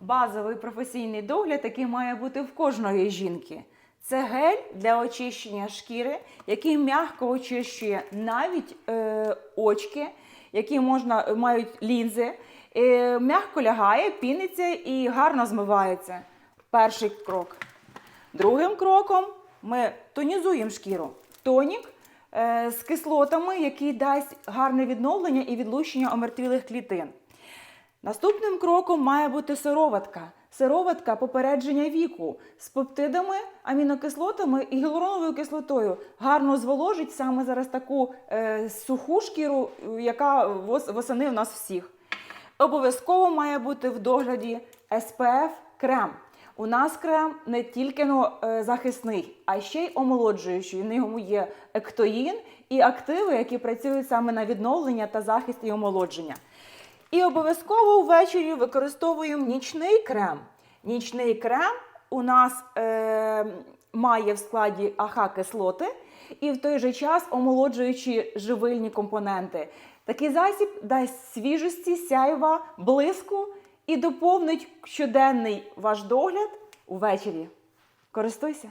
базовий професійний догляд, який має бути в кожної жінки. Це гель для очищення шкіри, який м'яко очищує навіть е, очки, які можна, мають лінзи, е, м'яко лягає, піниться і гарно змивається. Перший крок. Другим кроком ми тонізуємо шкіру. Тонік е, з кислотами, який дасть гарне відновлення і відлучення омертвілих клітин. Наступним кроком має бути сироватка. Сироватка попередження віку з пептидами, амінокислотами і гіалуроновою кислотою гарно зволожить саме зараз таку е, суху шкіру, яка вос- восени в нас всіх. Обов'язково має бути в догляді SPF крем. У нас крем не тільки ну, е, захисний, а ще й омолоджуючий. В ньому є ектоїн і активи, які працюють саме на відновлення та захист і омолодження. І обов'язково ввечері використовуємо нічний крем. Нічний крем у нас е, має в складі АХ-кислоти і в той же час омолоджуючі живильні компоненти. Такий засіб дасть свіжості, сяйва, блиску і доповнить щоденний ваш догляд увечері. Користуйся!